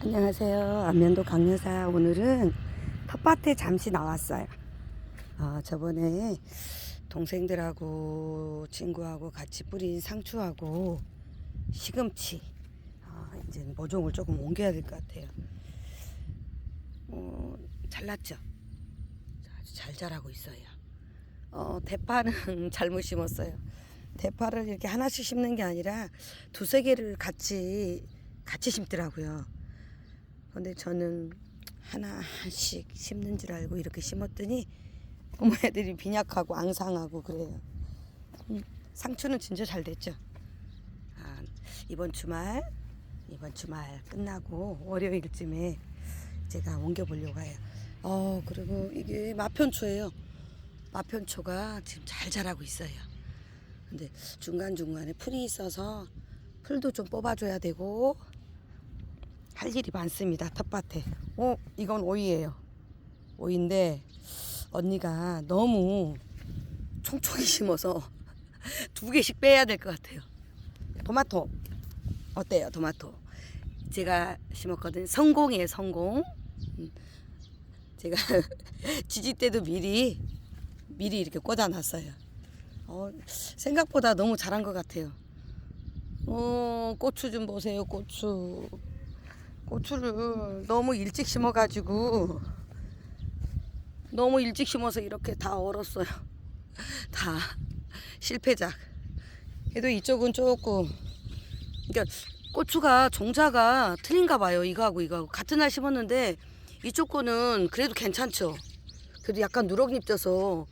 안녕하세요. 안면도 강여사. 오늘은 텃밭에 잠시 나왔어요. 어, 저번에 동생들하고 친구하고 같이 뿌린 상추하고 시금치. 어, 이제 모종을 조금 옮겨야 될 것 같아요. 어, 잘났죠? 아주 잘 자라고 있어요. 어, 대파는 잘못 심었어요. 대파를 이렇게 하나씩 심는 게 아니라 두세 개를 같이 같이 심더라고요. 근데 저는 하나씩 심는 줄 알고 이렇게 심었더니 어머 애들이 빈약하고 앙상하고 그래요. 음, 상추는 진짜 잘 됐죠. 아, 이번 주말 이번 주말 끝나고 월요일쯤에 제가 옮겨 보려고 해요. 어 그리고 이게 마편초예요. 마편초가 지금 잘 자라고 있어요. 근데 중간 중간에 풀이 있어서 풀도 좀 뽑아줘야 되고 할 일이 많습니다. 텃밭에. 어, 이건 오이예요. 오이인데 언니가 너무 총총히 심어서 두 개씩 빼야 될 것 같아요. 토마토 어때요, 토마토? 제가 심었거든. 성공이에요, 성공. 음, 제가 지지 때도 미리 미리 이렇게 꽂아놨어요. 어, 생각보다 너무 잘한 것 같아요. 어, 고추 좀 보세요, 고추. 고추를 너무 일찍 심어가지고 너무 일찍 심어서 이렇게 다 얼었어요. 다 실패작. 그래도 이쪽은 조금 그러니까 고추가 종자가 틀린가 봐요. 이거하고 이거하고 같은 날 심었는데 이쪽 거는 그래도 괜찮죠. 그래도 약간 누럭잎 져서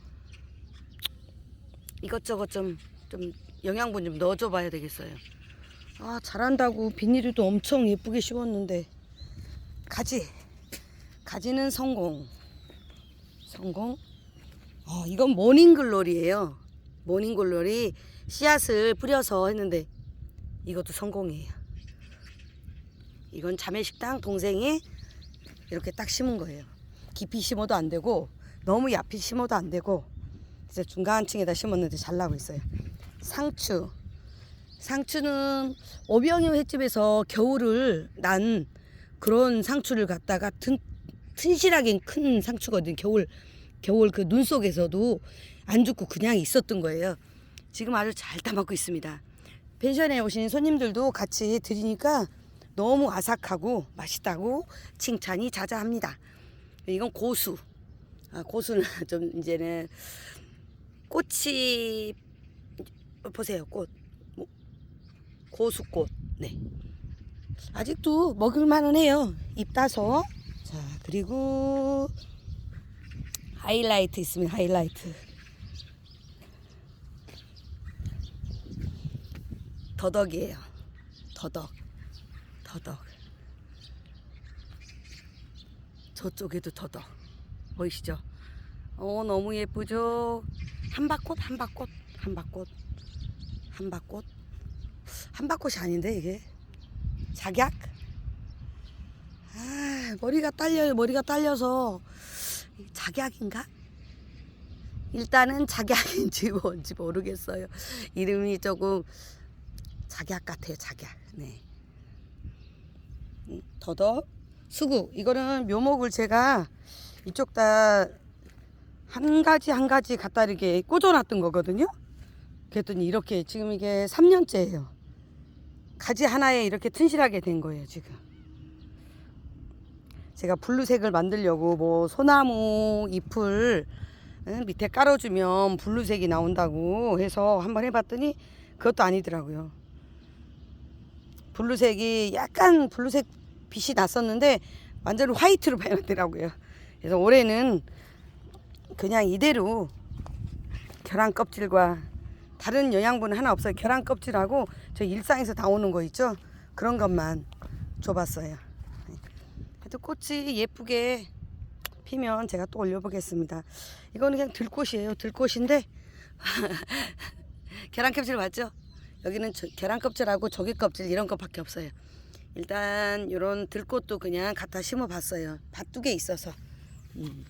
이것저것 좀, 좀 영양분 좀 넣어줘 봐야 되겠어요. 아, 잘한다고 비닐도 엄청 예쁘게 심었는데. 가지. 가지는 성공. 성공. 어, 이건 모닝글로리예요. 모닝글로리 씨앗을 뿌려서 했는데 이것도 성공이에요. 이건 자매식당 동생이 이렇게 딱 심은 거예요. 깊이 심어도 안 되고 너무 얕이 심어도 안 되고 이제 중간층에다 심었는데 잘 나고 있어요. 상추. 상추는 오병이어 횟집에서 겨울을 난 그런 상추를 갖다가 튼, 튼실하게 큰 상추거든. 겨울 겨울 그 눈 속에서도 안 죽고 그냥 있었던 거예요. 지금 아주 잘 따먹고 있습니다. 펜션에 오신 손님들도 같이 드리니까 너무 아삭하고 맛있다고 칭찬이 자자합니다. 이건 고수. 아, 고수는 좀 이제는 꽃이 보세요 꽃 뭐, 고수꽃. 네. 아직도 먹을만은 해요. 잎 따서. 자 그리고 하이라이트 있으면 하이라이트. 더덕이에요. 더덕. 더덕. 저쪽에도 더덕. 보이시죠? 어 너무 예쁘죠? 한박꽃 한박꽃 한박꽃. 한박꽃 한박꽃이 아닌데 이게? 작약 아 머리가 딸려요 머리가 딸려서 작약인가? 일단은 작약인지 뭔지 모르겠어요. 이름이 조금 작약 같아요 작약 네. 음, 더덕 수국 이거는 묘목을 제가 이쪽 다 한 가지 한 가지 갖다 이렇게 꽂아놨던 거거든요. 그랬더니 이렇게 지금 이게 3년째예요. 가지 하나에 이렇게 튼실하게 된 거예요, 지금. 제가 블루색을 만들려고 뭐 소나무 잎을 응, 밑에 깔아주면 블루색이 나온다고 해서 한번 해봤더니 그것도 아니더라고요. 블루색이 약간 블루색 빛이 났었는데 완전 화이트로 변하더라고요. 그래서 올해는 그냥 이대로 계란 껍질과 다른 영양분은 하나 없어요. 계란 껍질하고 저 일상에서 나오는 거 있죠? 그런 것만 줘봤어요. 그래도 꽃이 예쁘게 피면 제가 또 올려보겠습니다. 이거는 그냥 들꽃이에요. 들꽃인데 계란 껍질 맞죠? 여기는 저, 계란 껍질하고 조개 껍질 이런 것밖에 없어요. 일단 이런 들꽃도 그냥 갖다 심어봤어요. 밭두개 있어서. 음.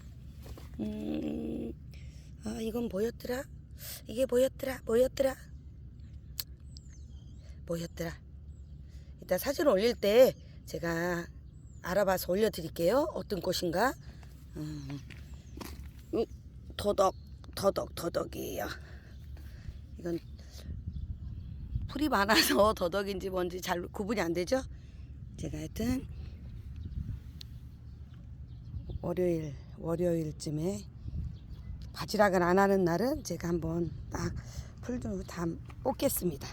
음, 아, 이건 뭐였더라? 이게 뭐였더라? 뭐였더라? 뭐였더라? 이따 사진 올릴 때 제가 알아봐서 올려드릴게요. 어떤 꽃인가? 음, 음, 더덕, 더덕, 더덕이에요. 이건 풀이 많아서 더덕인지 뭔지 잘 구분이 안 되죠? 제가 하여튼 월요일, 월요일쯤에 바지락을 안 하는 날은 제가 한번 딱 풀도 다 뽑겠습니다.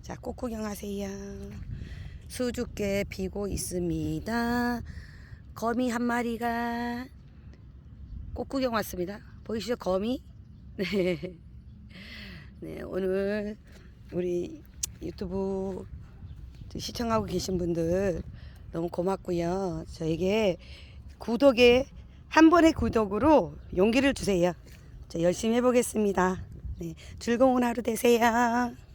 자, 꽃 구경하세요. 수줍게 피고 있습니다. 거미 한 마리가 꽃 구경 왔습니다. 보이시죠? 거미? 네. 네, 오늘 우리 유튜브 시청하고 계신 분들 너무 고맙고요. 저에게 구독에 한 번의 구독으로 용기를 주세요. 저 열심히 해보겠습니다. 네, 즐거운 하루 되세요.